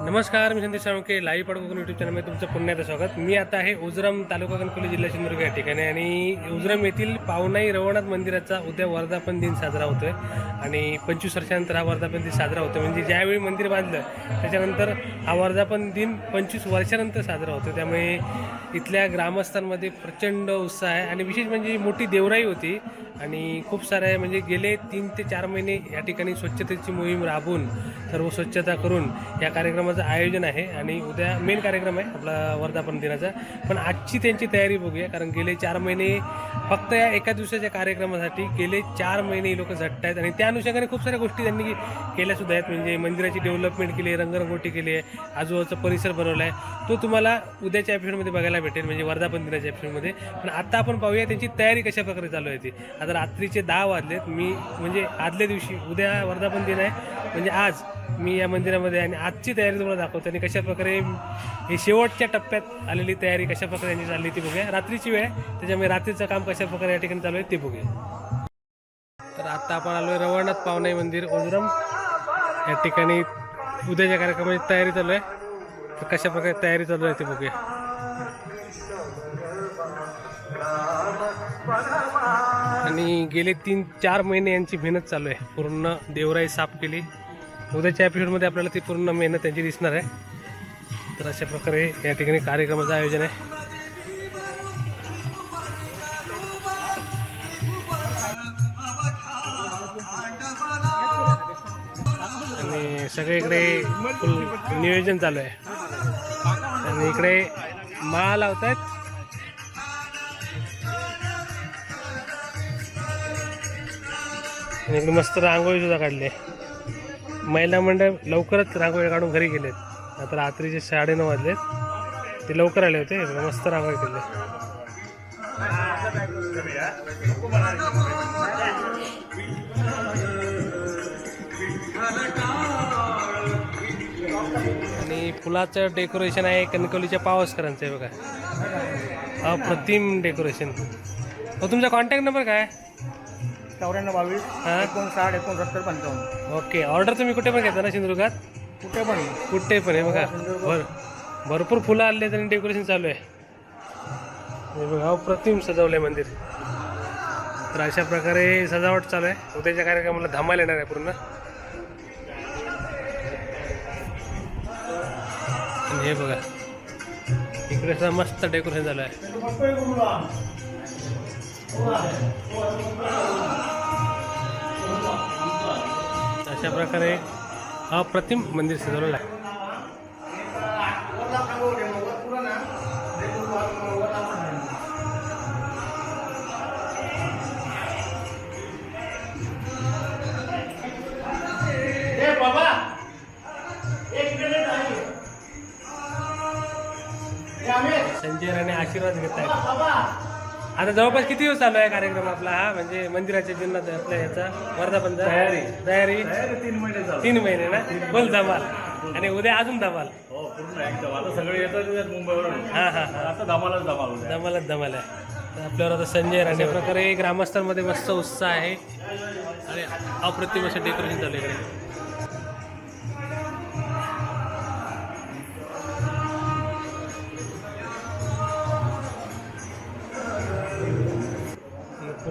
नमस्कार मी संदेश Salunke live पडकोकण YouTube चॅनलमध्ये तुमचं पुन्हा एकदा स्वागत. मी आता आहे उजरम तालुका कणकोली जिल्हा सिंधुदुर्ग या ठिकाणी आणि उजरम येथील पावनाई रवनाथ मंदिराचा उद्या वर्धापन दिन साजरा होतोय आणि पंचवीस वर्षानंतर हा वर्धापन दिन साजरा होतो म्हणजे ज्यावेळी मंदिर बांधलं त्याच्यानंतर हा वर्धापन दिन पंचवीस वर्षानंतर साजरा होतो त्यामुळे इथल्या ग्रामस्थांमध्ये प्रचंड उत्साह आहे आणि विशेष म्हणजे मोठी देवराई होती. आणि खूप सारे म्हणजे गेले तीन ते चार महिने या ठिकाणी स्वच्छतेची मोहीम राबवून सर्व स्वच्छता करून या कार्यक्रमाचं आयोजन आहे. आणि उद्या मेन कार्यक्रम आहे आपला वर्धापन दिनाचा. पण आजची त्यांची तयारी बघूया कारण गेले चार महिने फक्त या एका दिवसाच्या कार्यक्रमासाठी गेले चार महिने लोक झटत आहेत. आणि त्या अनुषंगाने खूप साऱ्या गोष्टी त्यांनी केल्या सुद्धा आहेत. म्हणजे मंदिराची डेव्हलपमेंट केली आहे रंगरंगोटी केली आहे आजूबाजूचा परिसर बनवला आहे. तो तुम्हाला उद्याच्या एपिसोडमध्ये बघायला भेटेल म्हणजे वर्धापन दिनाच्या एपिसोडमध्ये पण आता आपण पाहूया त्यांची तयारी कशा प्रकारे चालू आहे ती. आता रात्रीचे दहा वाजलेत. मी म्हणजे आदल्या दिवशी उद्या वर्धापन दिन आहे. म्हणजे आज मी या मंदिरामध्ये आणि आजची तयारी तुम्हाला दाखवतो. आणि कशा प्रकारे हे शेवटच्या टप्प्यात आलेली तयारी कशा प्रकारे यांची चालली ती बघूया. रात्रीची वेळ आहे. त्याच्यामुळे रात्रीचं काम कशाप्रकारे या ठिकाणी चालू आहे ते बघूया. तर आत्ता आपण आलो आहे रवळनाथ पावनाई मंदिर ओजरम या ठिकाणी उद्याच्या कार्यक्रमाची तयारी चालू आहे. तर कशाप्रकारे तयारी चालू आहे ते बघूया. आणि गेले तीन चार महिने यांची मेहनत चालू आहे. पूर्ण देवराई साफ केली. उद्याच्या एपिसोडमध्ये आपल्याला ती पूर्ण मेहनत त्यांची दिसणार आहे. तर अशा प्रकारे या ठिकाणी कार्यक्रमाचं आयोजन आहे. आणि सगळीकडे फुल नियोजन चालू आहे. आणि इकडे माळा लावत आहेत आणि इकडे मस्त रांगोळी सुद्धा काढली. महिला मंडळ लवकरच रांगोळी काढून घरी गेलेत. आता रात्रीचे साडेनऊ वाजलेत ते लवकर आले होते. मस्त रांगोळी केली आणि फुलाचं डेकोरेशन आहे कणकवलीच्या पावसकरांचं आहे बघा. अप्रतिम डेकोरेशन. हो तुमचा कॉन्टॅक्ट नंबर काय? चौऱ्याण्णव बावीस हां? एकोणसाठ एकोणसत्तर पंचावन्न. ओके. ऑर्डर तुम्ही कुठे पण घेता ना सिंधुदुर्गात? कुठे पण. कुठे पण आहे बघा. भर भरपूर फुलं आले आहेत आणि डेकोरेशन चालू आहे. हे बघा अप्रतिम सजवलं आहे मंदिर. तर अशा प्रकारे सजावट चालू आहे. उद्याच्या कार्यक्रमाला धमाल येणार आहे पूर्ण. आणि हे बघा इकडे सुद्धा मस्त डेकोरेशन झालं आहे. अशा प्रकारे अप्रतिम मंदिर सजवलेलं आहे. संजय राणे आशीर्वाद घेत आहेत. आता जवळपास किती दिवस चालू आहे कार्यक्रम आपला हा? म्हणजे मंदिराच्या जीवनात आपल्या याचा वर्धापन तयारी. तयारी? तीन महिने तीन महिने ना? बोल धमाल. आणि उद्या अजून धमाल. हो पूर्ण एकदम. आता सगळे येतात मुंबईवरून. हा हा आता धमालच धमाल धमालच धमाल आहे. आपल्यावर आता संजय राणे प्रकारे ग्रामस्थांमध्ये मस्त उत्साह आहे. आणि अप्रतिम असं डेकोरेशन चालू आहे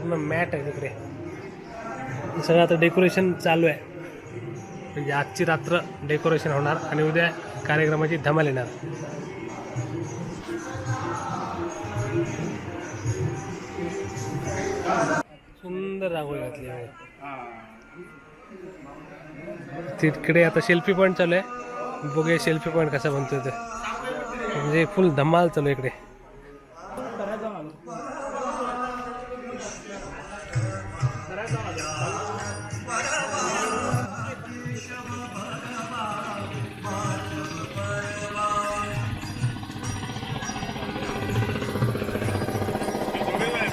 पूर्ण मॅट आहे तिकडे. सगळं आता डेकोरेशन चालू आहे. म्हणजे आजची रात्र डेकोरेशन होणार आणि उद्या कार्यक्रमाची धमाल येणार. सुंदर रांगोळी घातली आहे. तिकडे आता सेल्फी पॉईंट चालू आहे. बघूया सेल्फी पॉईंट कसा बनतोय ते. म्हणजे फुल धमाल चालू आहे इकडे.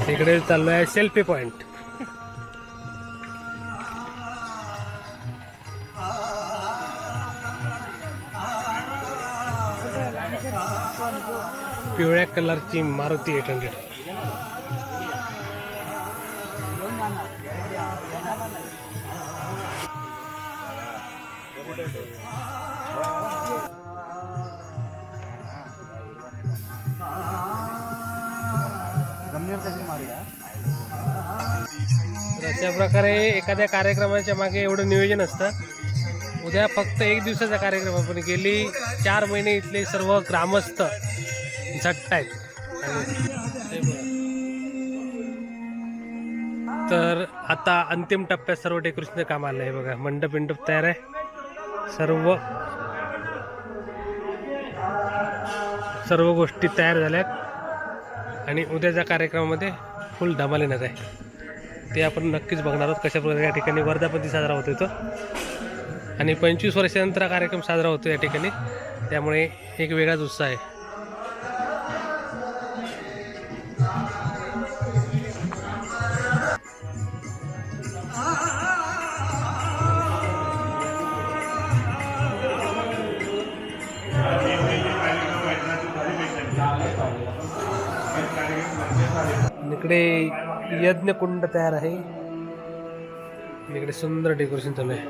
इकडे चाललो आहे सेल्फी पॉईंट पिवळ्या कलरची मारुती एट हंड्रेड. अशा प्रकारे एखाद्या कार्यक्रमाच्या मागे एवढं नियोजन असतं. उद्या फक्त एक दिवसाचा कार्यक्रम आपण गेली चार महिने इथले सर्व ग्रामस्थ झट्ट आहेत तर आता अंतिम टप्प्यात सर्व डेकोरेशनचं काम आलं आहे बघा. मंडप विंडप तयार आहे. सर्व सर्व गोष्टी तयार झाल्यात आणि उद्याच्या कार्यक्रमामध्ये फुल धमाल येणार आहे. ते आपण नक्कीच बघणार आहोत कशाप्रकारे या ठिकाणी वर्धापती साजरा होतो तो. आणि पंचवीस वर्षानंतर हा कार्यक्रम साजरा होतो या ठिकाणी. त्यामुळे एक वेगळाच उत्साह आहे. इकडे यज्ञकुंड तयार आहे. इकडे सुंदर डेकोरेशन चालू आहे.